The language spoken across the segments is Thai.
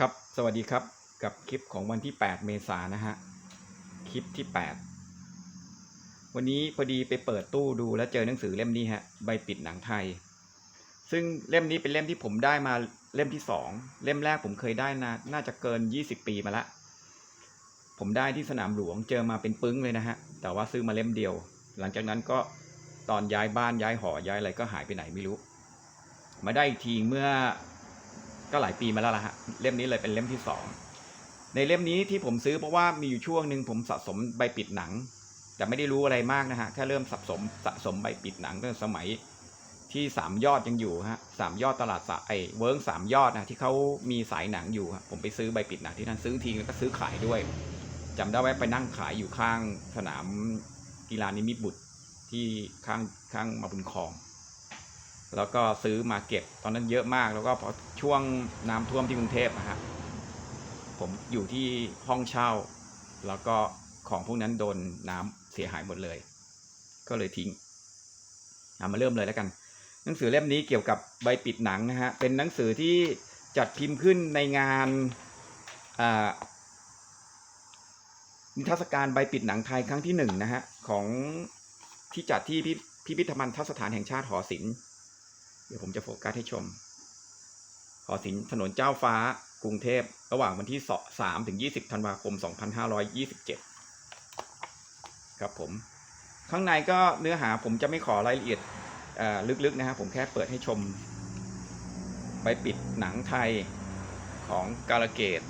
ครับ สวัสดีครับ กับคลิปของวันที่ 8 เมษายนนะฮะ คลิปที่ 8 วันนี้พอดีไปเปิดตู้ดูแล้วเจอหนังสือเล่มนี้ฮะ ใบปิดหนังไทย ซึ่งเล่มนี้เป็นเล่มที่ผมได้มาเล่มที่ 2 เล่มแรกผมเคยได้นะน่าจะเกิน 20 ปีมาละ ผมได้ที่สนามหลวงเจอมาเป็นปึ้งเลยนะฮะ แต่ว่าซื้อมาเล่มเดียว หลังจากนั้นก็ตอนย้ายบ้านย้ายหอย้ายอะไรก็หายไปไหนไม่รู้ มาได้อีกทีเมื่อ ก็หลายปีมาแล้วล่ะฮะเล่มนี้เลยเป็นเล่มที่สองในเล่มนี้ที่ผมซื้อเพราะว่ามีอยู่ช่วงหนึ่งผมสะสมใบปิดหนัง แต่ไม่ได้รู้อะไรมากนะฮะแค่เริ่มสะสมสะสมใบปิดหนังตั้งแต่สมัยที่สามยอดยังอยู่ฮะสามยอดตลาดสะไอเวิร์กสามยอดนะที่เขามีสายหนังอยู่ผมไปซื้อใบปิดหนังที่นั่นซื้อทีแล้วก็ซื้อขายด้วยจำได้ว่าไปนั่งขายอยู่ข้างสนามกีฬานิมิตบุตรที่ข้างข้างมาบุญคลอง แล้วก็ซื้อมาเก็บตอนนั้นเยอะมาก แล้วก็พอช่วงน้ำท่วมที่กรุงเทพนะฮะผมอยู่ที่ห้องเช่า แล้วก็ของพวกนั้นโดนน้ำเสียหายหมดเลย ก็เลยทิ้งามาเริ่มเลยแล้วกัน หนังสือเล่มนี้เกี่ยวกับใบปิดหนังนะฮะเป็นหนังสือที่จัดพิมพ์ขึ้นในงานนิทรรศการใบปิดหนังไทยครั้งที่หนึ่งนะฮะของที่จัดที่พิพิธภัณฑสถานแห่งชาติหอศิลป์ ดี๋ยวผมจะโฟกัสให้ชม หอศิลป์ถนนเจ้าฟ้ากรุงเทพ ระหว่างวันที่3ถึง20ธันวาคม2527ครับผม ข้างในก็เนื้อหาผมจะไม่ขอรายละเอียดลึกๆนะครับผมแค่เปิดให้ชมใบปิดหนังไทยของกาลเกต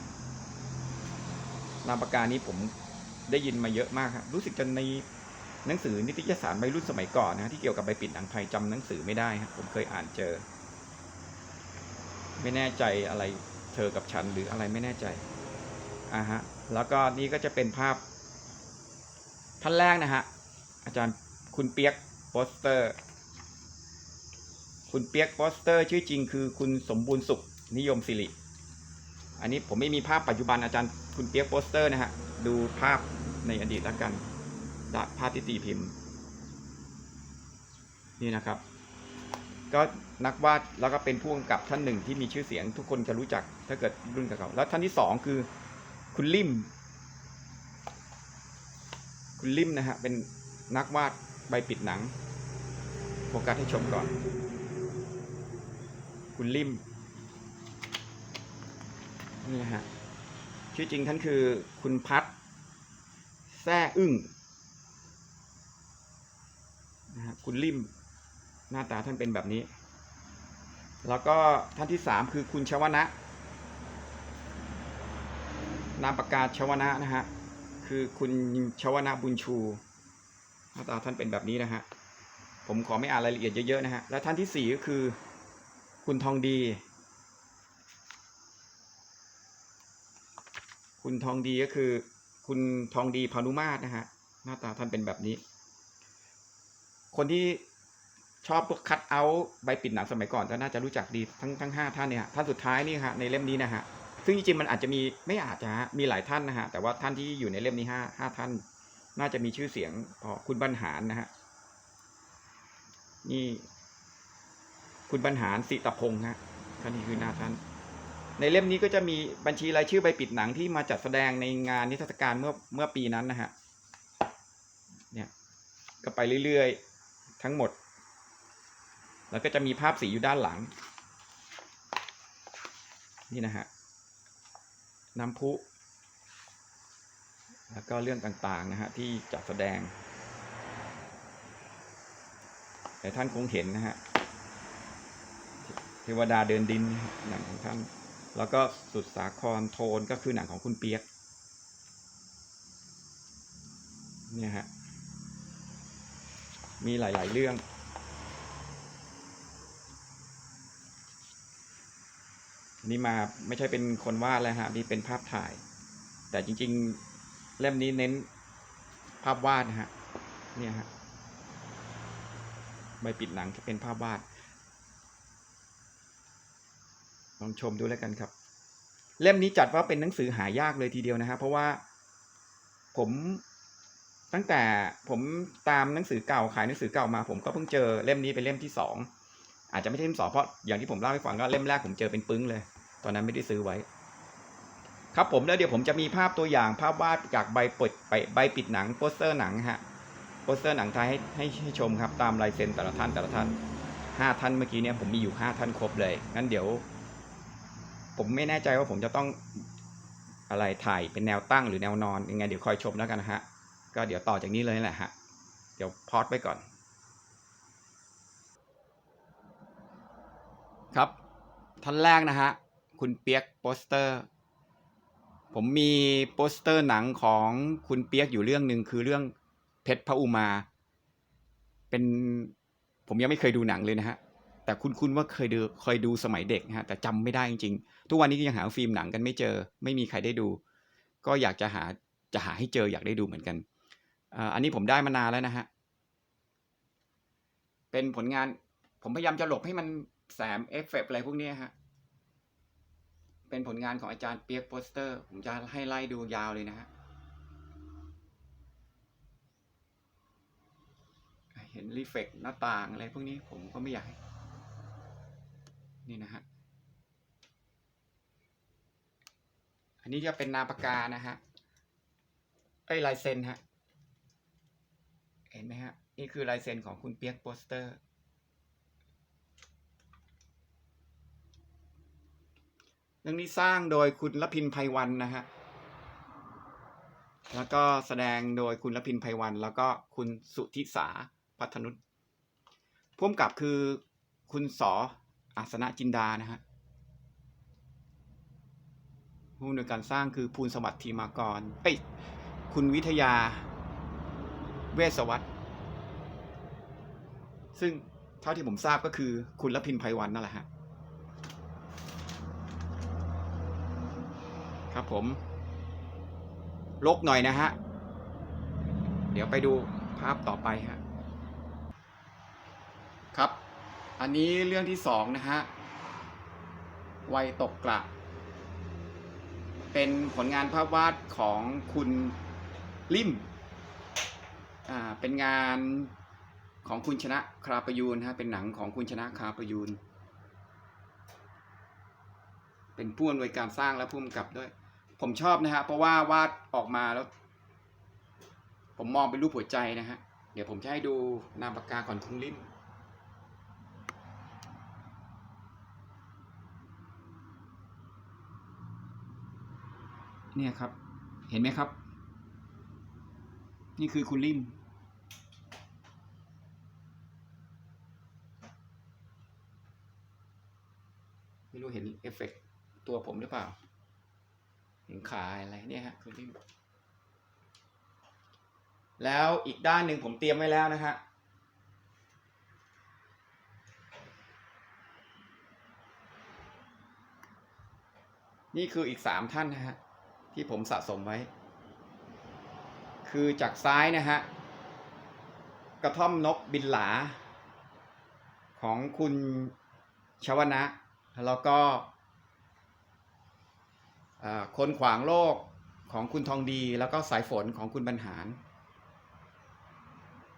นามปากกานี้ผมได้ยินมาเยอะมากครับรู้สึกจะใน หนังสือนิตยสารใบรุ่นสมัยก่อนนะที่เกี่ยวกับใบปิดหนังไทยจำหนังสือไม่ได้ครับผมเคยอ่านเจอ ไม่แน่ใจอะไรเธอกับฉันหรืออะไรไม่แน่ใจอ่าฮะแล้วก็นี่ก็จะเป็นภาพท่านแรกนะฮะอาจารย์คุณเปียกโปสเตอร์ คุณเปียกโปสเตอร์ ชื่อจริงคือคุณสมบูรณ์สุขนิยมสิริอันนี้ผมไม่มีภาพปัจจุบันอาจารย์คุณเปียกโปสเตอร์นะฮะดูภาพในอดีตแล้วกัน ภาพที่ตีพิมพ์ นี่นะครับ ก็นักวาดแล้วก็เป็นผู้กำกับท่านหนึ่งที่มีชื่อเสียงทุกคนจะรู้จักถ้าเกิดรุ่นเก่าแล้วท่านที่สองคือคุณลิมคุณลิมนะฮะเป็นนักวาดใบปิดหนังโฟกัสให้ชมก่อน คุณลิมนี่นะฮะชื่อจริงท่านคือคุณพัฒแซ่อึ้งนะฮะ คุณลิมหน้าตาท่านเป็นแบบนี้ แล้วก็ท่านที่สามคือคุณชวนะ นามปากกาชวนะนะฮะ คือคุณชวนะบุญชู หน้าตาท่านเป็นแบบนี้นะฮะ ผมขอไม่อ่านรายละเอียดเยอะๆนะฮะ และท่านที่สี่ก็คือ คุณทองดี คุณทองดีก็คือ คุณทองดีพานุมาตรนะฮะ หน้าตาท่านเป็นแบบนี้ คนที่ชอบพวกคัดเอาท์ใบปิดหนังสมัยก่อนก็น่าจะรู้จักดีทั้งทั้งห้าท่านเนี่ยท่านสุดท้ายนี่ฮะในเล่มนี้นะฮะซึ่งจริงๆมันอาจจะมีไม่อาจจะฮะมีหลายท่านนะฮะแต่ว่าท่านที่อยู่ในเล่มนี้ห้าห้าท่าน น่าจะมีชื่อเสียงพอคุณบรรหารนะฮะนี่ คุณบรรหารสิตพงษ์ฮะท่านนี้คือหน้าท่าน ในเล่มนี้ก็จะมีบัญชีรายชื่อใบปิดหนังที่มาจัดแสดงในงานนิทรรศการเมื่อเมื่อปีนั้นนะฮะเนี่ยก็ไปเรื่อยๆ ทั้งหมด แล้วก็จะมีภาพสีอยู่ด้านหลัง นี่นะฮะน้ำพุ แล้วก็เรื่องต่างๆนะฮะที่จัดแสดง แต่ท่านคงเห็นนะฮะเทวดาเดินดินหนังของท่าน แล้วก็สุดสาครโทนก็คือหนังของคุณเปียก เนี่ยฮะ มีหลาย ๆ เรื่อง นี่มาไม่ใช่เป็นคนวาดแล้วฮะนี่เป็นภาพถ่าย แต่จริง ๆ เล่มนี้เน้นภาพวาดนะฮะเนี่ยฮะใบปิดหนังเป็นภาพวาด ลองชมดูแล้วกันครับ เล่มนี้จัดว่าเป็นหนังสือหายากเลยทีเดียวนะฮะเพราะว่าผม ตั้งแต่ผมตามหนังสือเก่าขายหนังสือเก่ามา ผมก็เพิ่งเจอเล่มนี้เป็นเล่มที่สองอาจจะไม่ใช่เล่มสองเพราะอย่างที่ผมเล่าให้ฟังก็เล่มแรกผมเจอเป็นปึ้งเลย ตอนนั้นไม่ได้ซื้อไว้ ครับผมแล้วเดี๋ยวผมจะมีภาพตัวอย่างภาพวาดจากใบปิดใบใบปิดหนังโปสเตอร์หนังฮะโปสเตอร์หนังไทยให้ให้ให้ชมครับตามลายเซ็นแต่ละท่านแต่ละท่านห้าท่านเมื่อกี้เนี่ยผมมีอยู่ห้าท่านครบเลยงั้นเดี๋ยว ผมไม่แน่ใจว่าผมจะต้องอะไรถ่ายเป็นแนวตั้งหรือแนวนอนยังไงเดี๋ยวคอยชมแล้วกันนะฮะ ก็เดี๋ยวต่อจากนี้เลยแหละฮะ เดี๋ยวพอดไปก่อน ครับ ท่านแรกนะฮะ คุณเปียกโปสเตอร์ ผมมีโปสเตอร์หนังของคุณเปียกอยู่เรื่องหนึ่งคือเรื่องเพชรพระอุมา เป็นผมยังไม่เคยดูหนังเลยนะฮะ แต่คุณคุณว่าเคยดูเคยดูสมัยเด็กนะฮะ แต่จำไม่ได้จริงๆ ทุกวันนี้ยังหาฟิล์มหนังกันไม่เจอ ไม่มีใครได้ดู ก็อยากจะหาจะหาให้เจออยากได้ดูเหมือนกัน อันนี้ผมได้มานานแล้วนะฮะ เป็นผลงาน ผมพยายามจะหลบให้มันแสมเอฟเฟกอะไรพวกนี้ฮะ เป็นผลงานของอาจารย์เปียกโปสเตอร์ ผมจะให้ไล่ดูยาวเลยนะฮะ เห็นรีเฟกหน้าต่างอะไรพวกนี้ผมก็ไม่อยากนี่นะฮะ อันนี้จะเป็นนามปากกานะฮะไอ้ลายเซ็นฮะ เห็นไหมฮะ นี่คือลายเซ็นของคุณเปียกโปสเตอร์ เรื่องนี้สร้างโดยคุณละพินไพวันนะฮะ แล้วก็แสดงโดยคุณละพินไพวัน แล้วก็คุณสุธิสาพัฒนุษพ่วมกับคือคุณสออาสนะจินดานะฮะผู้อำนวยการสร้างคือภูลสวัสดิ์ทีมากร เอ้ย คุณวิทยา เวสวัตซึ่งเท่าที่ผมทราบก็คือคุณละพินไพวันนั่นแหละฮะครับผมลกหน่อยนะฮะ เดี๋ยวไปดูภาพต่อไปฮะ ครับ อันนี้เรื่องที่สองนะฮะ วัยตกกระ เป็นผลงานภาพวาดของคุณลิม อ่าเป็นงานของคุณชนะคราประยูนฮะเป็นหนังของคุณชนะคราประยูน เป็นผู้อำนวยการสร้างและผู้กำกับด้วย ผมชอบนะฮะเพราะว่าวาดออกมาแล้ว ผมมองเป็นรูปหัวใจนะฮะเดี๋ยวผมจะให้ดูนามปากกาของคุณลิมเนี่ยครับ เห็นไหมครับ นี่คือคุณลิม ไม่รู้ เอฟเฟกต์ตัวผมหรือเปล่า เห็นขาอะไรเนี่ยฮะคุณลิมแล้วอีกด้านหนึ่งผมเตรียมไว้แล้วนะฮะนี่คืออีกสามท่านนะฮะที่ผมสะสมไว้ คือจากซ้ายนะฮะกระท่อมนกบินหลา ของคุณชวนะ แล้วก็ คนขวางโลกของคุณทองดี แล้วก็สายฝนของคุณบรรหาร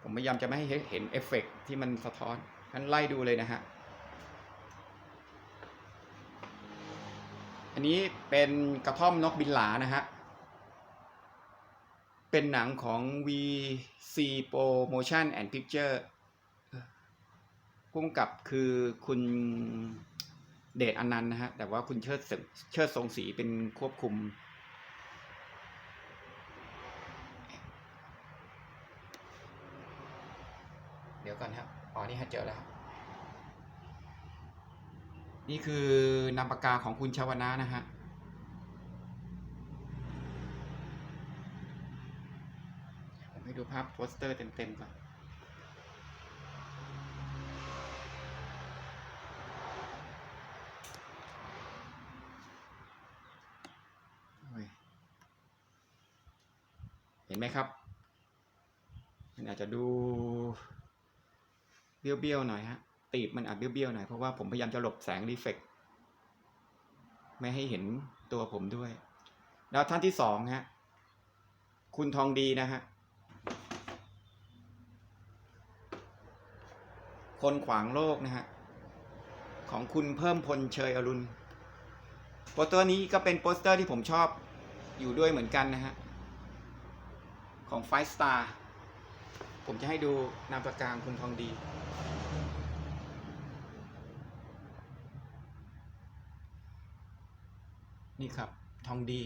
ผมพยายามจะไม่ให้เห็นเอฟเฟกต์ที่มันสะท้อนงั้นไล่ดูเลยนะฮะ อันนี้เป็นกระท่อมนกบินหลานะฮะ เป็นหนังของ VC Promotion and Picture ผู้กำกับคือคุณ เดชอนันต์นะฮะ แต่ว่าคุณเชิดศเชิดทรงศรีเป็นควบคุม เดี๋ยวก่อนครับ อ๋อ นี่ฮะเจอแล้ว นี่คือนามปากกาของคุณชาวนะนะฮะผมให้ดูภาพโปสเตอร์เต็มๆก่อน โอ้ยเห็นไหมครับมันอาจจะดูเบี้ยวๆหน่อยฮะตีบมันอาจเบี้ยวๆหน่อยเพราะว่าผมพยายามจะหลบแสงรีเฟกไม่ให้เห็นตัวผมด้วย แล้วท่านที่สองฮะคุณทองดีนะฮะคนขวางโลกนะฮะของคุณเพิ่มพลเชยอรุณโปสเตอร์นี้ก็เป็นโปสเตอร์ที่ผมชอบอยู่ด้วยเหมือนกันนะฮะ ของไฟสตาร์ผมจะให้ดูนามปากกาของคุณทองดี นี่ครับทองดี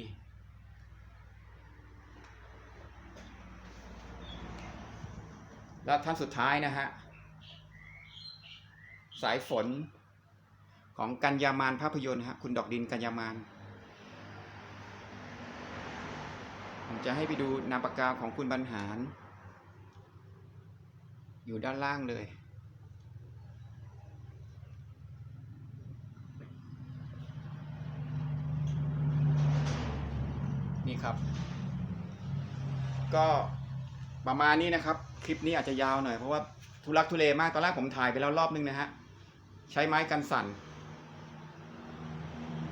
แล้วท่านสุดท้ายนะฮะ สายฝนของกัญญามานภาพยนตร์ฮะคุณดอกดินกัญญามาน ผม จะให้ไปดูนามปากกาของคุณบรรหาร อยู่ด้านล่างเลย นี่ครับ ก็ประมาณนี้นะครับ คลิปนี้อาจจะยาวหน่อยเพราะว่าทุลักทุเลมาก ตอนแรกผมถ่ายไปแล้วรอบนึงนะฮะ ใช้ไม้กันสั่น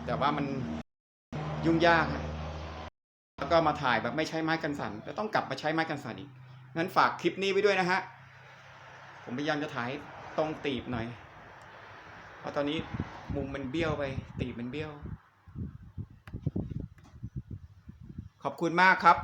แต่ว่ามันยุ่งยาก แล้วก็มาถ่ายแบบไม่ใช้ไม้กันสั่นแล้วต้องกลับมาใช้ไม้กันสั่นอีกงั้นฝากคลิปนี้ไว้ด้วยนะฮะผมพยายามจะถ่ายตรงตีบหน่อยเพราะตอนนี้มุมมันเบี้ยวไป ตีบมันเบี้ยว ขอบคุณมากครับ